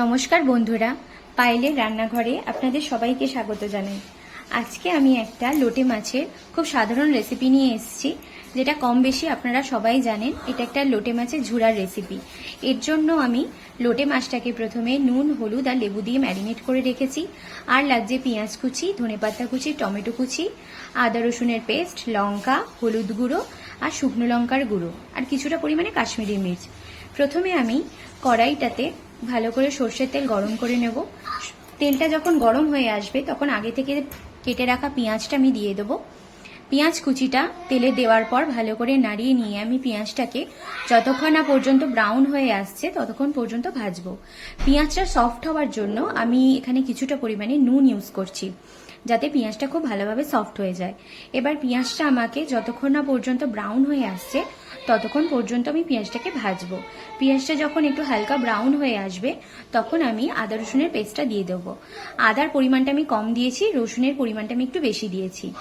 নমস্কার বন্ধুরা, পায়েলের রান্নাঘরে আপনাদের সবাইকে স্বাগত জানাই। আজকে আমি একটা লোটে মাছের খুব সাধারণ রেসিপি নিয়ে এসেছি, যেটা কম বেশি আপনারা সবাই জানেন, এটা একটা লোটে মাছের ঝুড়ার রেসিপি এর জন্য আমি লোটে মাছটাকে প্রথমে নুন, হলুদ আর লেবু দিয়ে ম্যারিনেট করে রেখেছি, আর লাগছে পেঁয়াজ কুচি ধনেপাতা কুচি, টমেটো কুচি, আদা রসুনের পেস্ট লঙ্কা, হলুদ গুঁড়ো আর শুকনো লঙ্কার গুঁড়ো, আর কিছুটা পরিমাণে কাশ্মীরি মির্চ। প্রথমে আমি কড়াইটাতে ভালো করে সর্ষের তেল গরম করে নেব। তেলটা যখন গরম হয়ে আসবে, তখন আগে থেকে কেটে রাখা পেঁয়াজটা আমি দিয়ে দেবো। পেঁয়াজ কুচিটা তেলে দেওয়ার পর ভালো করে নাড়িয়ে নিয়ে আমি পেঁয়াজটাকে যতক্ষণ না পর্যন্ত ব্রাউন হয়ে আসছে, ততক্ষণ পর্যন্ত ভাজবো। পেঁয়াজটা সফট হওয়ার জন্য আমি এখানে কিছুটা পরিমাণে নুন ইউজ করছি। যাতে পেঁয়াজটা খুব ভালোভাবে সফট হয়ে যায়। এবার পেঁয়াজটা আমাকে যতক্ষণ না পর্যন্ত ব্রাউন হয়ে আসছে, ততক্ষণ পর্যন্ত আমি পেঁয়াজটাকে ভাজবো। পেঁয়াজটা যখন একটু হালকা ব্রাউন হয়ে আসবে, তখন আমি আদা রসুনের পেস্টটা দিয়ে দেবো। আদার পরিমাণটা আমি কম দিয়েছি, রসুনের পরিমাণটা আমি একটু বেশি দিয়েছি।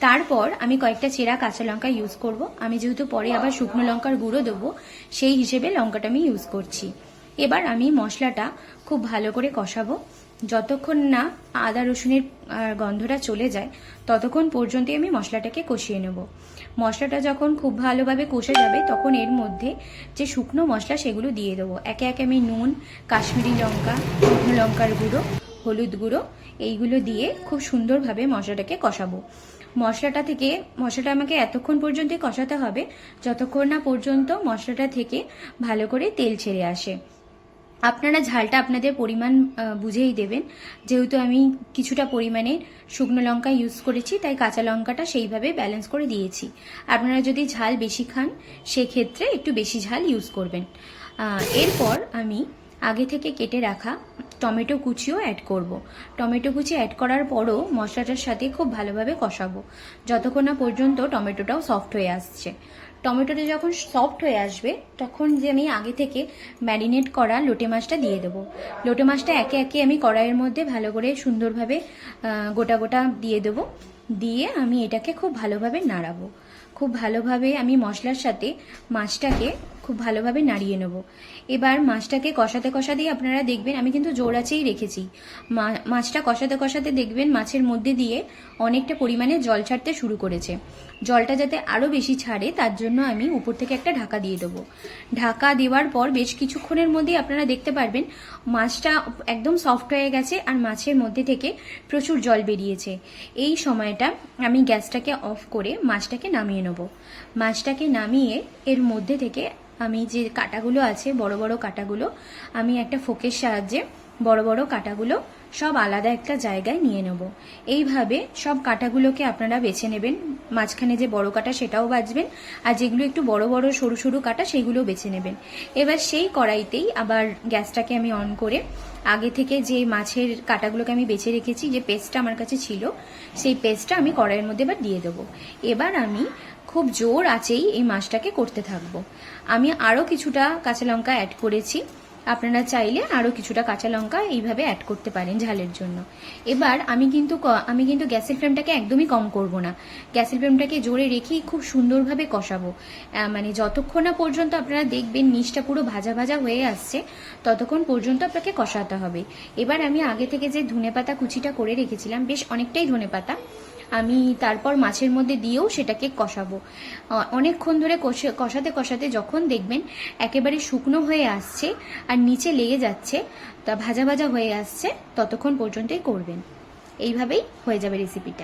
তারপর আমি কয়েকটা চেরা কাঁচা লঙ্কা ইউজ করব। আমি যেহেতু পরে আবার শুকনো লঙ্কার গুঁড়ো দেবো, সেই হিসেবে লঙ্কাটা আমি ইউজ করছি। এবার আমি মশলাটা খুব ভালো করে কষাবো। যতক্ষণ না আদা, রসুনের গন্ধটা চলে যায়, ততক্ষণ পর্যন্তই আমি মশলাটাকে কষিয়ে নেব। মশলাটা যখন খুব ভালোভাবে কষে যাবে, তখন এর মধ্যে যে শুকনো মশলা, সেগুলো দিয়ে দেবো। একে একে আমি নুন, কাশ্মীরি লঙ্কা, শুকনো লঙ্কার গুঁড়ো, হলুদ গুঁড়ো, এইগুলো দিয়ে খুব সুন্দরভাবে মশলাটাকে কষাবো। মশলাটা থেকে, মশলাটা আমাকে এতক্ষণ পর্যন্তই কষাতে হবে, যতক্ষণ না পর্যন্ত মশলাটা থেকে ভালো করে তেল ছেড়ে আসে। আপনারা ঝালটা আপনাদের পরিমাণ বুঝেই দেবেন। যেহেতু আমি কিছুটা পরিমাণে শুকনো লঙ্কা ইউজ করেছি, তাই কাঁচা লঙ্কাটা সেইভাবে ব্যালেন্স করে দিয়েছি। আপনারা যদি ঝাল বেশি খান, সেক্ষেত্রে একটু বেশি ঝাল ইউজ করবেন। এরপর আমি আগে থেকে কেটে রাখা টমেটো কুচিও অ্যাড করব। টমেটো কুচি অ্যাড করার পরও মশলাটার সাথে খুব ভালোভাবে কষাবো। যতক্ষণ না পর্যন্ত টমেটোটাও সফট হয়ে আসছে। টমেটোটা যখন সফট হয়ে আসবে, তখন যে আমি আগে থেকে ম্যারিনেট করা লোটে মাছটা দিয়ে দেবো। লোটে মাছটা একে একে আমি কড়াইয়ের মধ্যে ভালো করে সুন্দরভাবে গোটা গোটা দিয়ে দেবো। দিয়ে আমি এটাকে খুব ভালোভাবে নাড়াবো। খুব ভালোভাবে আমি মশলার সাথে মাছটাকে খুব ভালোভাবে নাড়িয়ে নেব। এবার মাছটাকে কষাতে কষাতেই আপনারা দেখবেন, আমি কিন্তু আছেই রেখেছি। মাছটা কষাতে কষাতে দেখবেন মাছের মধ্যে দিয়ে অনেকটা পরিমাণে জল ছাড়তে শুরু করেছে। জলটা যাতে আরও বেশি ছাড়ে, তার জন্য আমি উপর থেকে একটা ঢাকা দিয়ে দেবো। ঢাকা দেওয়ার পর বেশ কিছুক্ষণের মধ্যেই আপনারা দেখতে পারবেন, মাছটা একদম সফট হয়ে গেছে আর মাছের মধ্যে থেকে প্রচুর জল বেরিয়েছে। এই সময়টা আমি গ্যাসটাকে অফ করে মাছটাকে নামিয়ে নেব। মাছটাকে নামিয়ে এর মধ্যে থেকে আমি যে কাটাগুলো আছে বড় বড় কাটাগুলো আমি একটা ফোকের সাহায্যে বড় বড় কাটাগুলো সব আলাদা একটা জায়গায় নিয়ে নেব। এইভাবে সব কাটাগুলোকে আপনারা বেছে নেবেন। মাঝখানে যে বড় কাটা সেটাও বাজবেন আর যেগুলো একটু বড় বড় সরু সরু কাটা সেইগুলো বেছে নেবেন। এবার সেই কড়াইতেই আবার গ্যাসটাকে আমি অন করে আগে থেকে যে মাছের কাটাগুলোকে আমি বেছে রেখেছি, যে পেস্টটা আমার কাছে ছিল, সেই পেস্টটা আমি কড়াইয়ের মধ্যে এবার দিয়ে দেবো। এবার আমি খুব জোর আছেই এই মাছটাকে করতে থাকব। আমি আরও কিছুটা কাঁচা লঙ্কা অ্যাড করেছি। আপনারা চাইলে আরও কিছুটা কাঁচা লঙ্কা এইভাবে অ্যাড করতে পারেন ঝালের জন্য। এবার আমি কিন্তু আমি কিন্তু গ্যাসের ফ্লেমটাকে একদমই কম করব না। গ্যাসের ফ্লেমটাকে জোরে রেখেই খুব সুন্দরভাবে কষাবো। মানে যতক্ষণ না পর্যন্ত আপনারা দেখবেন নিচটা পুরো ভাজা ভাজা হয়ে আসছে, ততক্ষণ পর্যন্ত আপনাকে কষাতে হবে। এবার আমি আগে থেকে যে ধনেপাতা কুচিটা করে রেখেছিলাম, বেশ অনেকটাই ধনেপাতা। আমি তারপর মাছের মধ্যে দিয়েও সেটাকে কষাবো। অনেকক্ষণ ধরে কষে- কষাতে কষাতে যখন দেখবেন একেবারে শুকনো হয়ে আসছে আর নিচে লেগে যাচ্ছে, তা ভাজা ভাজা হয়ে আসছে, ততক্ষণ পর্যন্তই করবেন। এইভাবেই হয়ে যাবে রেসিপিটা